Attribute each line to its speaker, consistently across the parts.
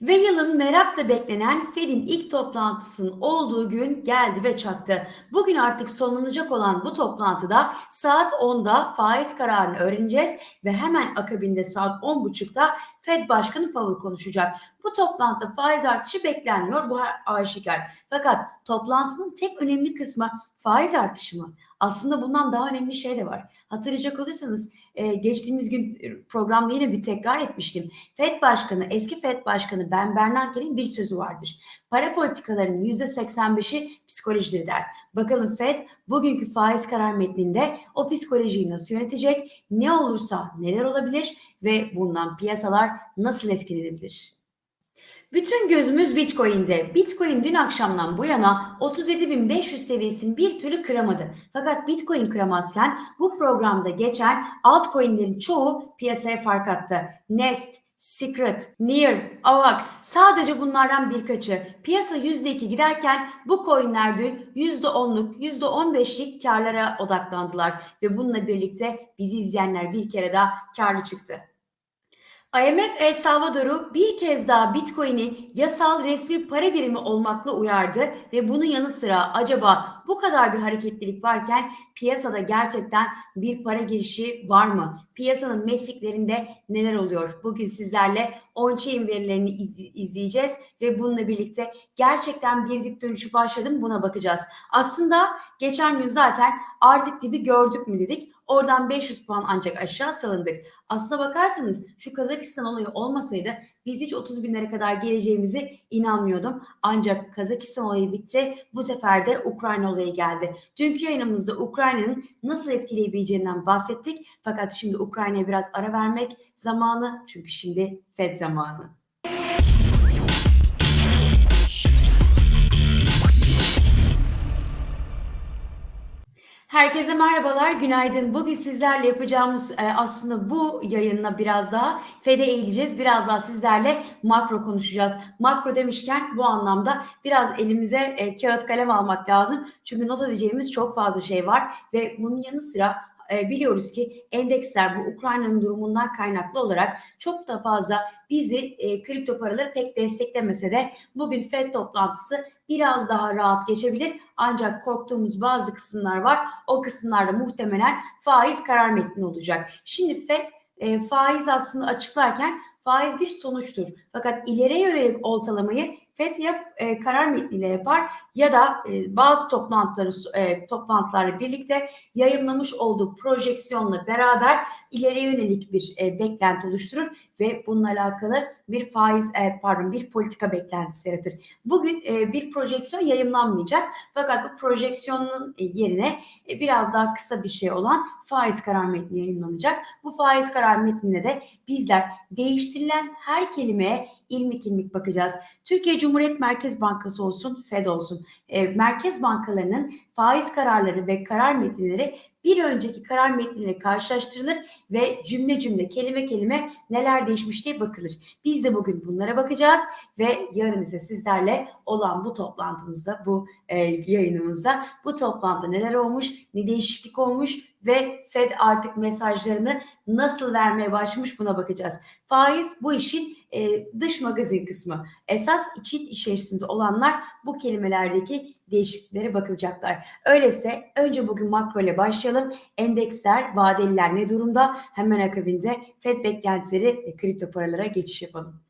Speaker 1: Ve yılın merakla beklenen Fed'in ilk toplantısının olduğu gün geldi ve çattı. Bugün artık sonlanacak olan bu toplantıda saat 10'da faiz kararını öğreneceğiz ve hemen akabinde saat 10.30'da Fed Başkanı Powell konuşacak. Bu toplantıda faiz artışı beklenmiyor. Bu aşikar. Fakat toplantının tek önemli kısmı faiz artışı mı? Aslında bundan daha önemli şey de var. Hatırlayacak olursanız e, geçtiğimiz gün programda yine bir tekrar etmiştim. Fed Başkanı, eski Fed Başkanı Ben Bernanke'nin bir sözü vardır. Para politikalarının %85'i psikolojidir der. Bakalım Fed bugünkü faiz karar metninde o psikolojiyi nasıl yönetecek? Ne olursa neler olabilir ve bundan piyasalar nasıl etkilenebilir? Bütün gözümüz Bitcoin'de. Bitcoin dün akşamdan bu yana 37.500 seviyesini bir türlü kıramadı. Fakat Bitcoin kıramazken bu programda geçen altcoin'lerin çoğu piyasaya fark attı. Nest, Secret, Near, AVAX sadece bunlardan birkaçı. Piyasa %2 giderken bu coinler dün %10'luk, %15'lik karlara odaklandılar ve bununla birlikte bizi izleyenler bir kere daha karlı çıktı. IMF El Salvador'u bir kez daha Bitcoin'i yasal resmi para birimi olmakla uyardı ve bunun yanı sıra acaba bu kadar bir hareketlilik varken piyasada gerçekten bir para girişi var mı? Piyasanın metriklerinde neler oluyor? Bugün sizlerle on-chain verilerini izleyeceğiz ve bununla birlikte gerçekten bir dip dönüşü başladı mı buna bakacağız. Aslında geçen gün zaten artık dibi gördük mü dedik. Oradan 500 puan ancak aşağı salındık. Aslına bakarsanız şu Kazakistan olayı olmasaydı biz hiç 30 binlere kadar geleceğimizi inanmıyordum. Ancak Kazakistan olayı bitti. Bu sefer de Ukrayna olayı geldi. Dünkü yayınımızda Ukrayna'nın nasıl etkileyebileceğinden bahsettik. Fakat şimdi Ukrayna'ya biraz ara vermek zamanı. Çünkü şimdi FED zamanı. Herkese merhabalar, günaydın. Bugün sizlerle yapacağımız e, aslında bu yayınla biraz daha FED'e eğileceğiz. Biraz daha sizlerle makro konuşacağız. Makro demişken bu anlamda biraz elimize e, kağıt kalem almak lazım. Çünkü not edeceğimiz çok fazla şey var ve bunun yanı sıra e, biliyoruz ki endeksler bu Ukrayna'nın durumundan kaynaklı olarak çok da fazla bizi e, kripto paraları pek desteklemese de bugün FED toplantısı biraz daha rahat geçebilir. Ancak korktuğumuz bazı kısımlar var. O kısımlarda muhtemelen faiz karar metni olacak. Şimdi FED e, faiz aslında açıklarken faiz bir sonuçtur. Fakat ileriye yönelik ortalamayı FED ya e, karar metniyle yapar ya da e, bazı toplantıları e, toplantılarla birlikte yayınlamış olduğu projeksiyonla beraber ileriye yönelik bir e, beklenti oluşturur ve bununla alakalı bir faiz e, pardon bir politika beklentisi yaratır. Bugün e, bir projeksiyon yayınlanmayacak fakat bu projeksiyonun e, yerine e, biraz daha kısa bir şey olan faiz karar metni yayınlanacak. Bu faiz karar metninde de bizler değiştirilen her kelimeye ilmik ilmik bakacağız. Türkiye Cumhuriyet Merkez Bankası olsun, Fed olsun. E, merkez bankalarının faiz kararları ve karar metinleri bir önceki karar metniyle karşılaştırılır ve cümle cümle kelime kelime neler değişmiş diye bakılır. Biz de bugün bunlara bakacağız ve yarın ise sizlerle olan bu toplantımızda, bu e, yayınımızda bu toplantıda neler olmuş, ne değişiklik olmuş ve Fed artık mesajlarını nasıl vermeye başlamış buna bakacağız. Faiz bu işin e, dış magazin kısmı. Esas için içerisinde olanlar bu kelimelerdeki değişikliklere bakılacaklar. Öyleyse önce bugün makro ile başlayalım. Endeksler, vadeliler ne durumda? Hemen akabinde FED beklentileri ve kripto paralara geçiş yapalım.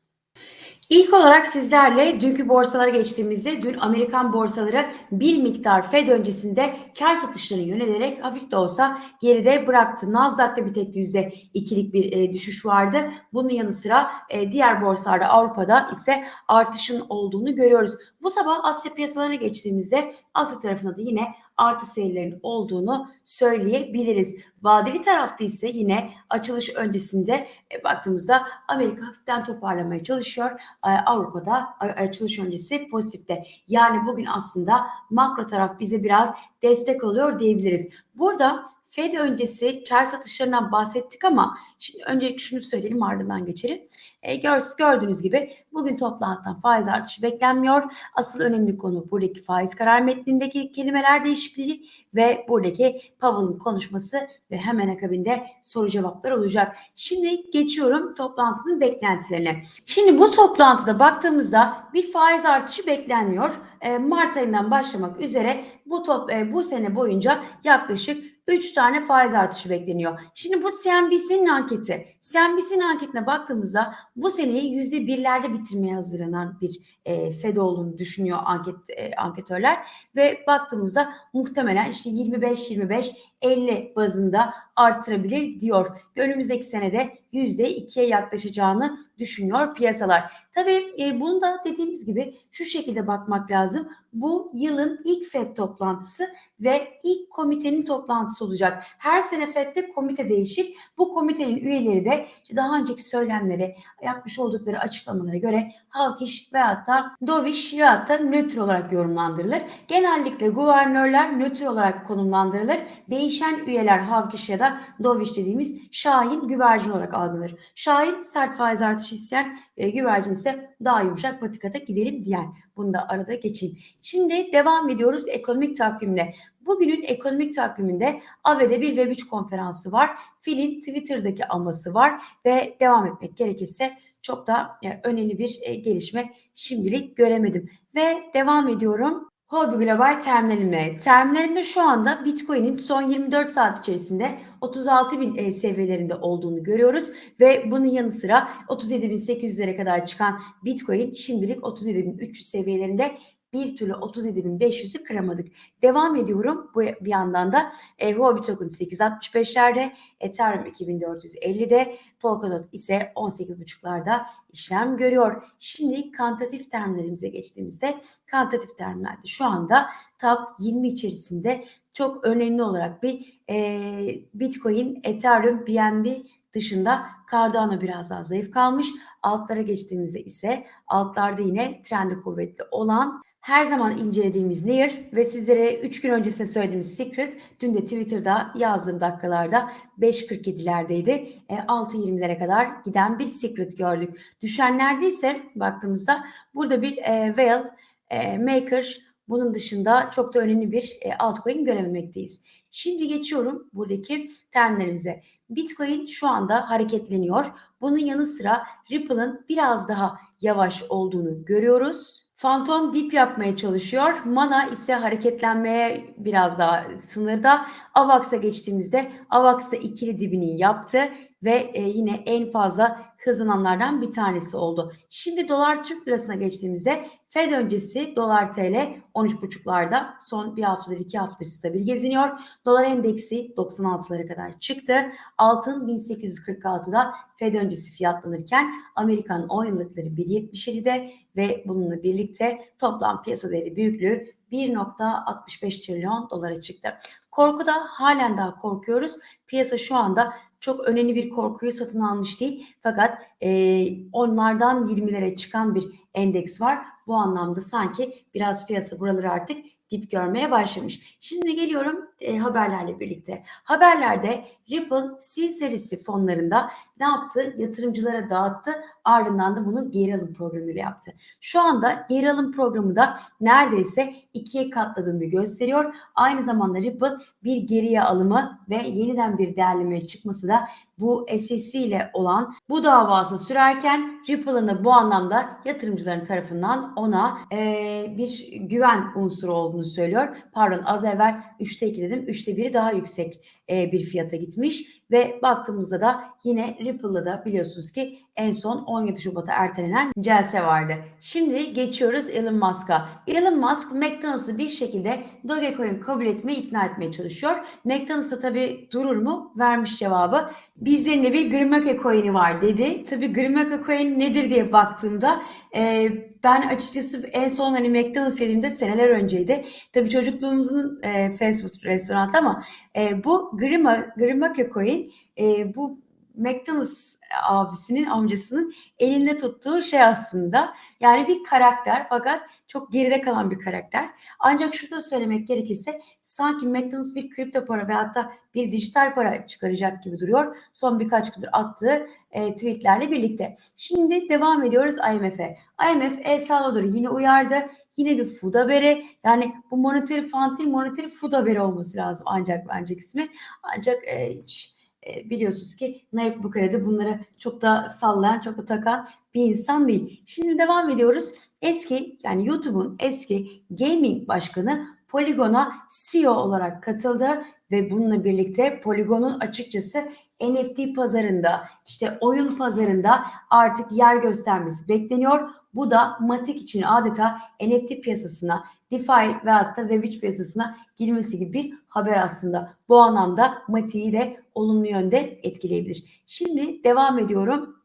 Speaker 1: İlk olarak sizlerle dünkü borsalara geçtiğimizde dün Amerikan borsaları bir miktar Fed öncesinde kar satışlarına yönelerek hafif de olsa geride bıraktı. Nasdaq'ta bir tek yüzde ikilik bir e, düşüş vardı. Bunun yanı sıra e, diğer borsalarda Avrupa'da ise artışın olduğunu görüyoruz. Bu sabah Asya piyasalarına geçtiğimizde Asya tarafında da yine artı seyirlerin olduğunu söyleyebiliriz. Vadeli tarafta ise yine açılış öncesinde e, baktığımızda Amerika hafiften toparlamaya çalışıyor. E, Avrupa'da açılış öncesi pozitifte. Yani bugün aslında makro taraf bize biraz destek oluyor diyebiliriz. Burada Fed öncesi kar satışlarından bahsettik ama şimdi öncelikle şunu söyleyelim ardından geçelim. E, gör, gördüğünüz gibi bugün toplantıdan faiz artışı beklenmiyor. Asıl önemli konu buradaki faiz karar metnindeki kelimeler değişikliği ve buradaki Powell'ın konuşması ve hemen akabinde soru cevaplar olacak. Şimdi geçiyorum toplantının beklentilerine. Şimdi bu toplantıda baktığımızda bir faiz artışı beklenmiyor. E, Mart ayından başlamak üzere bu top e, bu sene boyunca yaklaşık 3 tane faiz artışı bekleniyor. Şimdi bu CNBC'nin anketi. CNBC'nin anketine baktığımızda bu seneyi yüzde birlerde bitirmeye hazırlanan bir e, Fed olduğunu düşünüyor anket e, anketörler ve baktığımızda muhtemelen işte 25-25 50 bazında arttırabilir diyor. Önümüzdeki senede %2'ye yaklaşacağını düşünüyor piyasalar. Tabii e, bunu da dediğimiz gibi şu şekilde bakmak lazım. Bu yılın ilk FED toplantısı ve ilk komitenin toplantısı olacak. Her sene FED'de komite değişir. Bu komitenin üyeleri de daha önceki söylemlere, yapmış oldukları açıklamalara göre hawkish veyahut da dovish veyahut da nötr olarak yorumlandırılır. Genellikle guvernörler nötr olarak konumlandırılır. Değişen üyeler hawkish ya da dovish dediğimiz şahin güvercin olarak algılanır. Şahin sert faiz artışı isteyen e, güvercin ise daha yumuşak patikata gidelim diyen. Bunu da arada geçeyim. Şimdi devam ediyoruz ekonomik takvimle. Bugünün ekonomik takviminde AB'de bir Web3 konferansı var. Fil'in Twitter'daki aması var ve devam etmek gerekirse çok da yani önemli bir e, gelişme şimdilik göremedim. Ve devam ediyorum. Hobi Global terminalimle. Terminalimde şu anda Bitcoin'in son 24 saat içerisinde 36 bin e, seviyelerinde olduğunu görüyoruz ve bunun yanı sıra 37.800'lere kadar çıkan Bitcoin şimdilik 37.300 seviyelerinde bir türlü 37.500'ü kıramadık. Devam ediyorum. Bu bir yandan da e, Huobi Token 8.65'lerde, Ethereum 2450'de, Polkadot ise 18.5'larda işlem görüyor. Şimdi kantatif terminalimize geçtiğimizde kantatif terminalde şu anda top 20 içerisinde çok önemli olarak bir e, Bitcoin, Ethereum, BNB dışında Cardano biraz daha zayıf kalmış. Altlara geçtiğimizde ise altlarda yine trendi kuvvetli olan her zaman incelediğimiz Near ve sizlere 3 gün öncesinde söylediğimiz Secret dün de Twitter'da yazdığım dakikalarda 5.47'lerdeydi. E, 6.20'lere kadar giden bir Secret gördük. Düşenlerde ise baktığımızda burada bir e, Whale, e, Maker, bunun dışında çok da önemli bir e, altcoin görememekteyiz. Şimdi geçiyorum buradaki terminalimize. Bitcoin şu anda hareketleniyor. Bunun yanı sıra Ripple'ın biraz daha yavaş olduğunu görüyoruz. Fantom dip yapmaya çalışıyor. Mana ise hareketlenmeye biraz daha sınırda. Avax'a geçtiğimizde Avax'a ikili dibini yaptı ve e, yine en fazla hızlananlardan bir tanesi oldu. Şimdi dolar Türk lirasına geçtiğimizde Fed öncesi dolar TL 13.5'larda son bir haftadır iki haftadır stabil geziniyor. Dolar endeksi 96'lara kadar çıktı. Altın 1846'da Fed öncesi fiyatlanırken Amerikan 10 yıllıkları 1.77'de ve bununla birlikte toplam piyasa değeri büyüklüğü 1.65 trilyon dolara çıktı. Korkuda halen daha korkuyoruz. Piyasa şu anda çok önemli bir korkuyu satın almış değil. Fakat e, onlardan 20'lere çıkan bir endeks var. Bu anlamda sanki biraz piyasa buraları artık dip görmeye başlamış. Şimdi geliyorum e, haberlerle birlikte. Haberlerde Ripple C serisi fonlarında ne yaptı? Yatırımcılara dağıttı. Ardından da bunu geri alım programıyla yaptı. Şu anda geri alım programı da neredeyse ikiye katladığını gösteriyor. Aynı zamanda Ripple bir geriye alımı ve yeniden bir değerlemeye çıkması da bu SEC ile olan bu davası sürerken Ripple'ın da bu anlamda yatırımcıların tarafından ona e, bir güven unsuru olduğunu söylüyor. Pardon az evvel 3'te 2 dedim. 3'te 1'i daha yüksek e, bir fiyata gitmiş ve baktığımızda da yine Ripple'da da biliyorsunuz ki en son 17 Şubat'a ertelenen celse vardı. Şimdi geçiyoruz Elon Musk'a. Elon Musk McDonald's'ı bir şekilde Dogecoin kabul etmeye ikna etmeye çalışıyor. McDonald's'a tabii durur mu? Vermiş cevabı. Bizlerin de bir Grimake coin'i var dedi. Tabii Grimake coin nedir diye baktığımda e, ben açıkçası en son hani McDonald's yediğimde seneler önceydi. Tabii çocukluğumuzun e, fast food restoranı ama e, bu Grima, Grimake coin e, bu McDonald's abisinin amcasının elinde tuttuğu şey aslında. Yani bir karakter fakat çok geride kalan bir karakter. Ancak şunu söylemek gerekirse sanki McDonald's bir kripto para ve hatta bir dijital para çıkaracak gibi duruyor. Son birkaç gündür attığı e, tweetlerle birlikte. Şimdi devam ediyoruz IMF'e. IMF El Salvador'u yine uyardı. Yine bir food haberi. Yani bu monetary fund değil monetary food haberi olması lazım ancak ancak ismi. Ancak e, hiç e, biliyorsunuz ki Nayib Bukele bunları çok da sallayan, çok da takan bir insan değil. Şimdi devam ediyoruz. Eski yani YouTube'un eski gaming başkanı Polygon'a CEO olarak katıldı ve bununla birlikte Polygon'un açıkçası NFT pazarında işte oyun pazarında artık yer göstermesi bekleniyor. Bu da Matic için adeta NFT piyasasına DeFi ve hatta Web3 piyasasına girmesi gibi bir haber aslında. Bu anlamda Matic'i de olumlu yönde etkileyebilir. Şimdi devam ediyorum.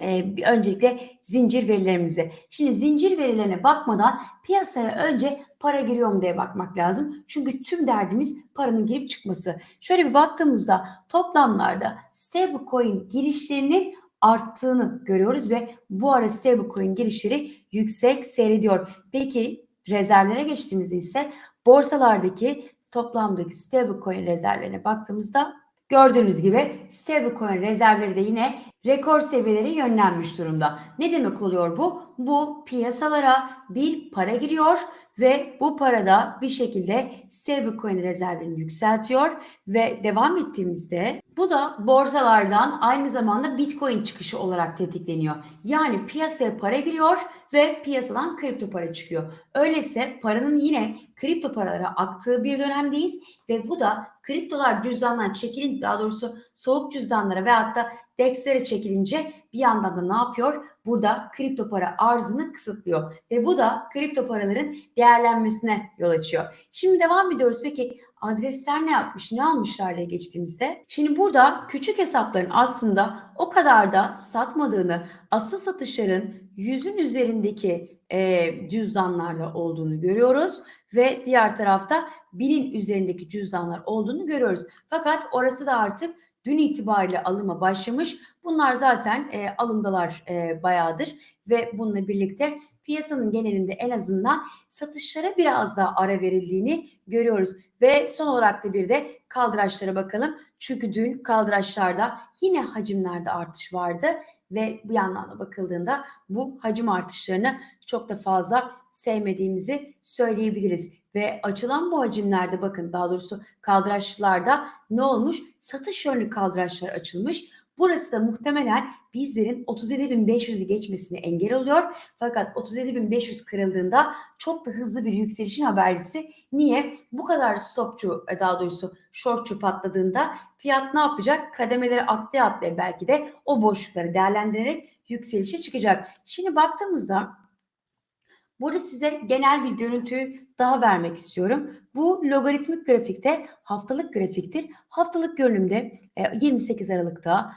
Speaker 1: Ee, öncelikle zincir verilerimize. Şimdi zincir verilerine bakmadan piyasaya önce para giriyor mu diye bakmak lazım. Çünkü tüm derdimiz paranın girip çıkması. Şöyle bir baktığımızda toplamlarda stablecoin girişlerinin arttığını görüyoruz ve bu ara stablecoin girişleri yüksek seyrediyor. Peki rezervlere geçtiğimizde ise borsalardaki toplamdaki stablecoin rezervlerine baktığımızda Gördüğünüz gibi stablecoin rezervleri de yine rekor seviyelere yönlenmiş durumda. Ne demek oluyor bu? Bu piyasalara bir para giriyor ve bu parada bir şekilde stablecoin rezervlerini yükseltiyor ve devam ettiğimizde bu da borsalardan aynı zamanda Bitcoin çıkışı olarak tetikleniyor. Yani piyasaya para giriyor ve piyasadan kripto para çıkıyor. Öyleyse paranın yine kripto paralara aktığı bir dönemdeyiz ve bu da kriptolar cüzdandan çekilin daha doğrusu soğuk cüzdanlara ve hatta DEX'lere çekilince bir yandan da ne yapıyor? Burada kripto para arzını kısıtlıyor ve bu da kripto paraların değerlenmesine yol açıyor. Şimdi devam ediyoruz. Peki adresler ne yapmış, ne almışlar diye geçtiğimizde. Şimdi burada küçük hesapların aslında o kadar da satmadığını, asıl satışların yüzün üzerindeki e, cüzdanlarda olduğunu görüyoruz ve diğer tarafta binin üzerindeki cüzdanlar olduğunu görüyoruz. Fakat orası da artık dün itibariyle alıma başlamış. Bunlar zaten e, alımdalar e, bayağıdır ve bununla birlikte piyasanın genelinde en azından satışlara biraz daha ara verildiğini görüyoruz. Ve son olarak da bir de kaldıraçlara bakalım. Çünkü dün kaldıraçlarda yine hacimlerde artış vardı ve bu yandan da bakıldığında bu hacim artışlarını çok da fazla sevmediğimizi söyleyebiliriz. Ve açılan bu hacimlerde bakın daha doğrusu kaldıraçlarda ne olmuş? Satış yönlü kaldıraçlar açılmış. Burası da muhtemelen bizlerin 37.500'ü geçmesine engel oluyor. Fakat 37.500 kırıldığında çok da hızlı bir yükselişin habercisi. Niye? Bu kadar stopçu e, daha doğrusu shortçu patladığında fiyat ne yapacak? Kademeleri atlaya atlaya belki de o boşlukları değerlendirerek yükselişe çıkacak. Şimdi baktığımızda Burada size genel bir görüntüyü daha vermek istiyorum. Bu logaritmik grafikte haftalık grafiktir. Haftalık görünümde 28 e, Aralık'ta,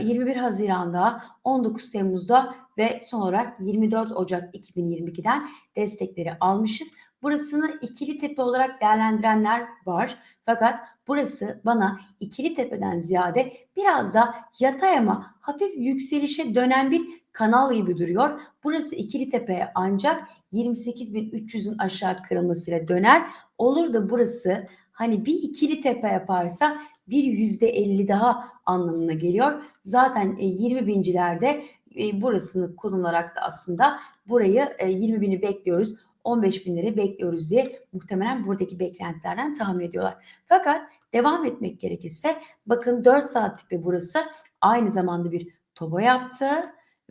Speaker 1: 21 e, Haziran'da, 19 Temmuz'da ve son olarak 24 Ocak 2022'den destekleri almışız. Burasını ikili tepe olarak değerlendirenler var. Fakat burası bana ikili tepeden ziyade biraz da yatay ama hafif yükselişe dönen bir kanal gibi duruyor. Burası ikili tepeye ancak 28.300'ün aşağı kırılmasıyla döner. Olur da burası hani bir ikili tepe yaparsa bir yüzde elli daha anlamına geliyor. Zaten 20 e, bincilerde e, burasını kullanarak da aslında burayı 20 e, bini bekliyoruz. 15 binleri bekliyoruz diye muhtemelen buradaki beklentilerden tahmin ediyorlar. Fakat devam etmek gerekirse bakın 4 saatlikte burası aynı zamanda bir tobo yaptı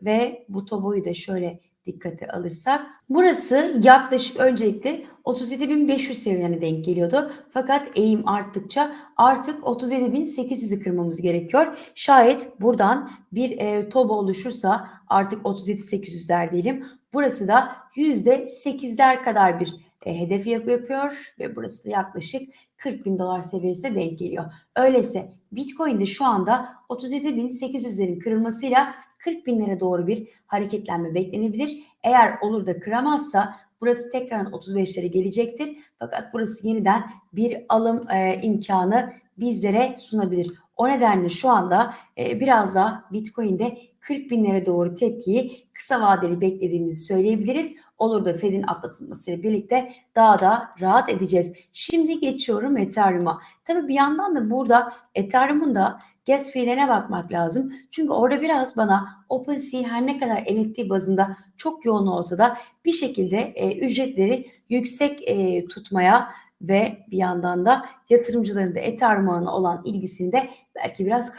Speaker 1: ve bu toboyu da şöyle dikkate alırsak burası yaklaşık öncelikle 37.500 seviyelerine denk geliyordu. Fakat eğim arttıkça artık 37.800'ü kırmamız gerekiyor. Şayet buradan bir e, tobo oluşursa artık 37.800'ler diyelim. Burası da %8'ler kadar bir e, hedef yapıyor ve burası da yaklaşık 40 bin dolar seviyesine denk geliyor. Öyleyse Bitcoin'de şu anda 37.800'lerin kırılmasıyla 40 binlere doğru bir hareketlenme beklenebilir. Eğer olur da kıramazsa burası tekrar 35'lere gelecektir. Fakat burası yeniden bir alım e, imkanı bizlere sunabilir. O nedenle şu anda e, biraz da Bitcoin'de 40 binlere doğru tepkiyi kısa vadeli beklediğimizi söyleyebiliriz. Olur da Fed'in atlatılmasıyla birlikte daha da rahat edeceğiz. Şimdi geçiyorum Ethereum'a. Tabii bir yandan da burada Ethereum'un da gas fee'lerine bakmak lazım. Çünkü orada biraz bana OpenSea her ne kadar NFT bazında çok yoğun olsa da bir şekilde e, ücretleri yüksek e, tutmaya ve bir yandan da yatırımcıların da Ethereum ağına olan ilgisini de belki biraz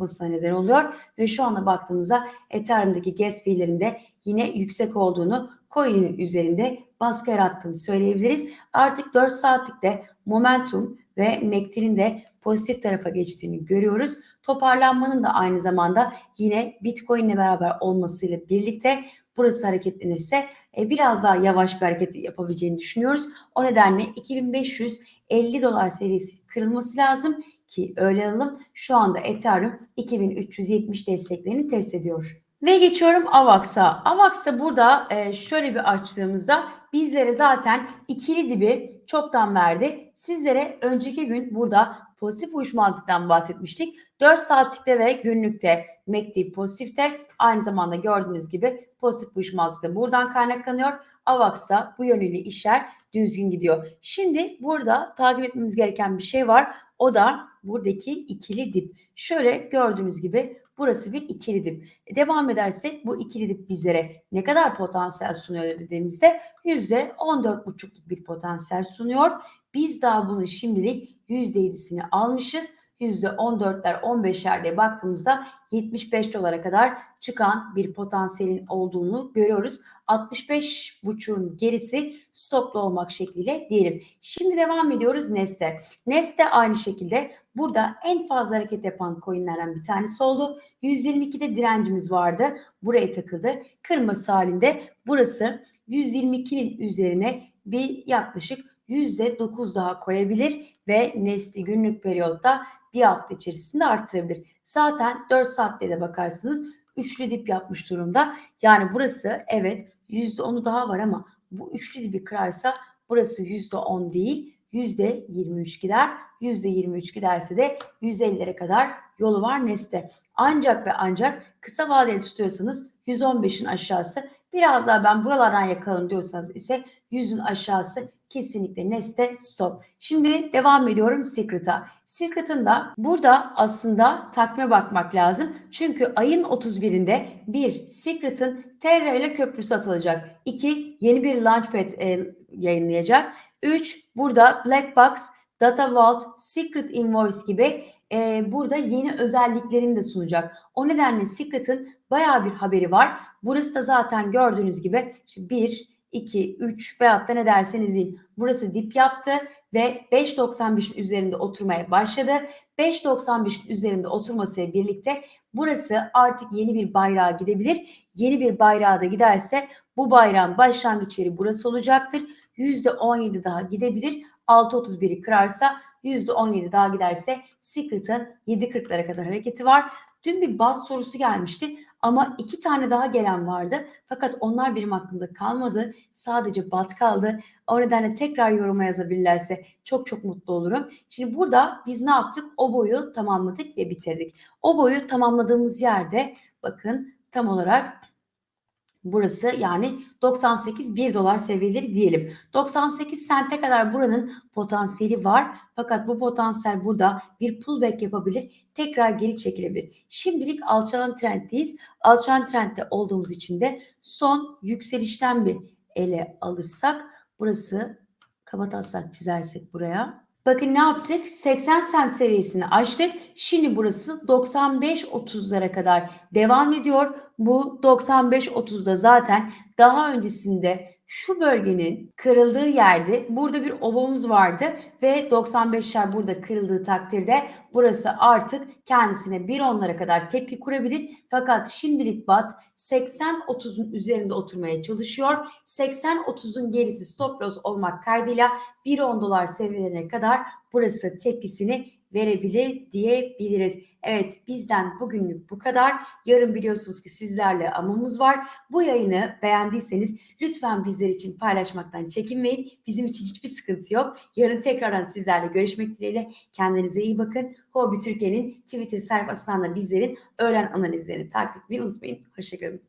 Speaker 1: kaybolmasına neden oluyor. Ve şu anda baktığımızda Ethereum'daki gas fee'lerinde yine yüksek olduğunu coin'in üzerinde baskı yarattığını söyleyebiliriz. Artık 4 saatlikte momentum ve MACD'nin de pozitif tarafa geçtiğini görüyoruz. Toparlanmanın da aynı zamanda yine Bitcoin ile beraber olmasıyla birlikte burası hareketlenirse e, biraz daha yavaş bir hareket yapabileceğini düşünüyoruz. O nedenle 2550 dolar seviyesi kırılması lazım ki öyle alalım. Şu anda Ethereum 2370 desteklerini test ediyor. Ve geçiyorum AVAX'a. AVAX'ta burada e, şöyle bir açtığımızda bizlere zaten ikili dibi çoktan verdi. Sizlere önceki gün burada pozitif uyuşmazlıktan bahsetmiştik. 4 saatlikte ve günlükte MACD pozitifte aynı zamanda gördüğünüz gibi pozitif uyuşmazlık da buradan kaynaklanıyor. AVAX'ta bu yönüyle işler düzgün gidiyor. Şimdi burada takip etmemiz gereken bir şey var. O da buradaki ikili dip. Şöyle gördüğünüz gibi burası bir ikili dip. Devam edersek bu ikili dip bizlere ne kadar potansiyel sunuyor dediğimizde %14,5'luk bir potansiyel sunuyor. Biz daha bunun şimdilik %7'sini almışız. %14'ler 15'lerde baktığımızda 75 dolara kadar çıkan bir potansiyelin olduğunu görüyoruz. 65.5'un gerisi stoplu olmak şekliyle diyelim. Şimdi devam ediyoruz Neste. Neste aynı şekilde burada en fazla hareket yapan coinlerden bir tanesi oldu. 122'de direncimiz vardı. Buraya takıldı. Kırmızı halinde burası 122'nin üzerine bir yaklaşık %9 daha koyabilir ve Nesli günlük periyotta bir hafta içerisinde arttırabilir. Zaten 4 saatte de bakarsınız üçlü dip yapmış durumda. Yani burası evet %10'u daha var ama bu üçlü dibi kırarsa burası %10 değil %23 gider. %23 giderse de 150'lere kadar yolu var Neste. Ancak ve ancak kısa vadeli tutuyorsanız 115'in aşağısı biraz daha ben buralardan yakalım diyorsanız ise 100'ün aşağısı kesinlikle Neste stop. Şimdi devam ediyorum Secret'a. Secret'ın da burada aslında takme bakmak lazım. Çünkü ayın 31'inde bir Secret'ın Terra ile köprüsü atılacak. İki yeni bir Launchpad e, yayınlayacak. Üç burada Black Box, Data Vault, Secret Invoice gibi e, burada yeni özelliklerini de sunacak. O nedenle Secret'ın bayağı bir haberi var. Burası da zaten gördüğünüz gibi 1, 2, 3 veyahut da ne derseniz deyin. Burası dip yaptı ve 5.95'in üzerinde oturmaya başladı. 5.95'in üzerinde oturmasıyla birlikte burası artık yeni bir bayrağa gidebilir. Yeni bir bayrağa da giderse bu bayrağın başlangıç yeri burası olacaktır. %17 daha gidebilir. 6.31'i kırarsa %17 daha giderse Secret'ın 7.40'lara kadar hareketi var. Dün bir bat sorusu gelmişti ama iki tane daha gelen vardı. Fakat onlar benim aklımda kalmadı. Sadece bat kaldı. O nedenle tekrar yoruma yazabilirlerse çok çok mutlu olurum. Şimdi burada biz ne yaptık? O boyu tamamladık ve bitirdik. O boyu tamamladığımız yerde bakın tam olarak Burası yani 98 1 dolar seviyeleri diyelim. 98 sente kadar buranın potansiyeli var. Fakat bu potansiyel burada bir pullback yapabilir. Tekrar geri çekilebilir. Şimdilik alçalan trenddeyiz. Alçalan trendde olduğumuz için de son yükselişten bir ele alırsak burası kapatatsak çizersek buraya Bakın ne yaptık? 80 sent seviyesini aştık. Şimdi burası 95-30'lara kadar devam ediyor. Bu 95-30'da zaten daha öncesinde şu bölgenin kırıldığı yerde burada bir obamız vardı ve 95'ler burada kırıldığı takdirde burası artık kendisine bir onlara kadar tepki kurabilir. Fakat şimdilik BAT 80-30'un üzerinde oturmaya çalışıyor. 80-30'un gerisi stop loss olmak kaydıyla 1.10 dolar seviyelerine kadar burası tepkisini verebilir diyebiliriz. Evet bizden bugünlük bu kadar. Yarın biliyorsunuz ki sizlerle amamız var. Bu yayını beğendiyseniz lütfen bizler için paylaşmaktan çekinmeyin. Bizim için hiçbir sıkıntı yok. Yarın tekrar Tekrardan sizlerle görüşmek dileğiyle. Kendinize iyi bakın. Hobi Türkiye'nin Twitter sayfasından da bizlerin öğlen analizlerini takip etmeyi unutmayın. Hoşçakalın.